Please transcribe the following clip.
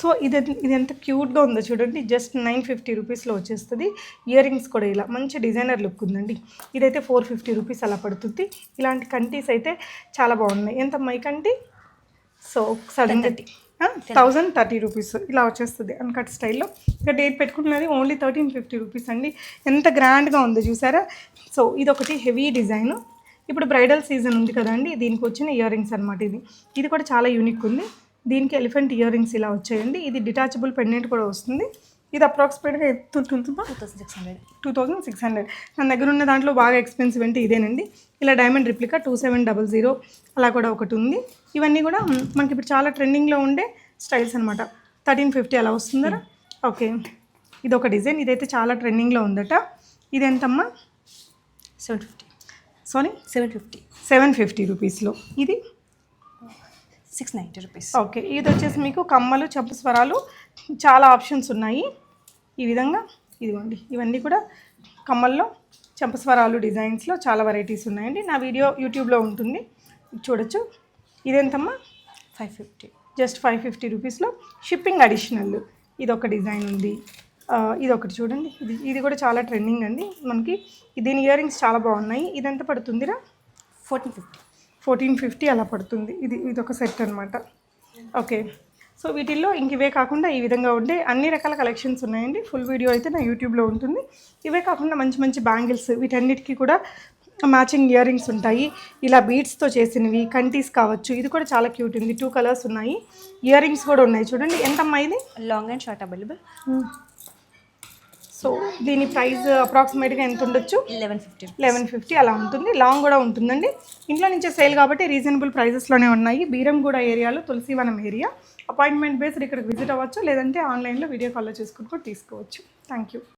So ఇది ఇది ఎంత క్యూట్గా ఉందో చూడండి. జస్ట్ నైన్ ఫిఫ్టీ రూపీస్లో వచ్చేస్తుంది. ఇయర్ రింగ్స్ కూడా ఇలా మంచి డిజైనర్ లుక్ ఉందండి. ఇదైతే ఫోర్ ఫిఫ్టీ రూపీస్ అలా పడుతుంది. ఇలాంటి కంటీస్ అయితే చాలా బాగున్నాయి. ఎంత మై కంటి? సో సడన్గా థౌజండ్ థర్టీ రూపీస్ ఇలా వచ్చేస్తుంది అన్కట్ స్టైల్లో. ఇక డేట్ పెట్టుకుంటున్నది ఓన్లీ థర్టీన్ ఫిఫ్టీ రూపీస్ అండి. ఎంత గ్రాండ్గా ఉందో చూసారా? సో ఇది ఒకటి హెవీ డిజైన్. ఇప్పుడు బ్రైడల్ సీజన్ ఉంది కదండి. దీనికి వచ్చిన ఇయర్ రింగ్స్ అనమాట ఇది ఇది కూడా చాలా యూనిక్ ఉంది. దీనికి ఎలిఫెంట్ ఇయర్ రింగ్స్ ఇలా వచ్చాయండి. ఇది డిటాచబుల్ పెండెంట్ కూడా వస్తుంది. ఇది అప్రాక్సిమేట్గా two thousand six hundred. Two thousand six hundred. నా దగ్గర ఉన్న దాంట్లో బాగా ఎక్స్పెన్సివ్ అంటే ఇదేనండి. ఇలా diamond replica two seven double zero అలా కూడా ఒకటి ఉంది. ఇవన్నీ కూడా మనకి ఇప్పుడు చాలా ట్రెండింగ్లో ఉండే స్టైల్స్ అనమాట థర్టీన్ ఫిఫ్టీ అలా వస్తుందరా ఓకే. ఇది ఒక డిజైన్. ఇదైతే చాలా ట్రెండింగ్లో ఉందట. ఇది ఎంతమ్మా seven fifty. Sorry? Seven fifty. Seven fifty రూపీస్లో. ఇది? Six ninety rupees. ఓకే ఇది వచ్చేసి మీకు కమ్మలు చెప్పు స్వరాలు చాలా ఆప్షన్స్ ఉన్నాయి. ఈ విధంగా ఇదిగోండి ఇవన్నీ కూడా కమ్మల్లో చెంపస్వరాలు డిజైన్స్లో చాలా వెరైటీస్ ఉన్నాయండి. నా వీడియో యూట్యూబ్లో ఉంటుంది చూడొచ్చు. ఇదెంతమ్మా? Five fifty just five fifty రూపీస్లో షిప్పింగ్ అడిషనల్. ఇది ఒక డిజైన్ ఉంది. ఇది ఒకటి చూడండి. ఇది ఇది కూడా చాలా ట్రెండింగ్ అండి. మనకి దీని ఇయర్ రింగ్స్ చాలా బాగున్నాయి. ఇది ఎంత పడుతుందిరా? ఫోర్టీన్ ఫిఫ్టీ ఫోర్టీన్ ఫిఫ్టీ అలా పడుతుంది. ఇది ఇది ఒక సెట్ అనమాట ఓకే. సో వీటిల్లో ఇంక ఇవే కాకుండా ఈ విధంగా ఉండే అన్ని రకాల కలెక్షన్స్ ఉన్నాయండి. ఫుల్ వీడియో అయితే నా యూట్యూబ్లో ఉంటుంది. ఇవే కాకుండా మంచి మంచి బ్యాంగిల్స్ వీటన్నిటికీ కూడా మ్యాచింగ్ ఇయర్ రింగ్స్ ఉంటాయి. ఇలా బీడ్స్తో చేసినవి కంటీస్ కావచ్చు ఇది కూడా చాలా క్యూట్ ఉంది. టూ కలర్స్ ఉన్నాయి. ఇయర్ రింగ్స్ కూడా ఉన్నాయి. చూడండి ఎంతమ్మా ఇది? Long and short available. So దీని ప్రైస్ అప్రాక్సిమేట్గా ఎంత ఉండొచ్చు? లెవెన్ ఫిఫ్టీ లెవెన్ ఫిఫ్టీ అలా ఉంటుంది. లాంగ్ కూడా ఉంటుందండి. ఇంట్లో నుంచే సేల్ కాబట్టి రీజనబుల్ ప్రైజెస్లోనే ఉన్నాయి. బీరంగూడ ఏరియాలో తులసివనం ఏరియా. అపాయింట్మెంట్ బేస్డ్ ఇక్కడికి విజిట్ అవ్వచ్చు. లేదంటే ఆన్లైన్లో వీడియో కాల్లో చేసుకుని కూడా తీసుకోవచ్చు. Thank you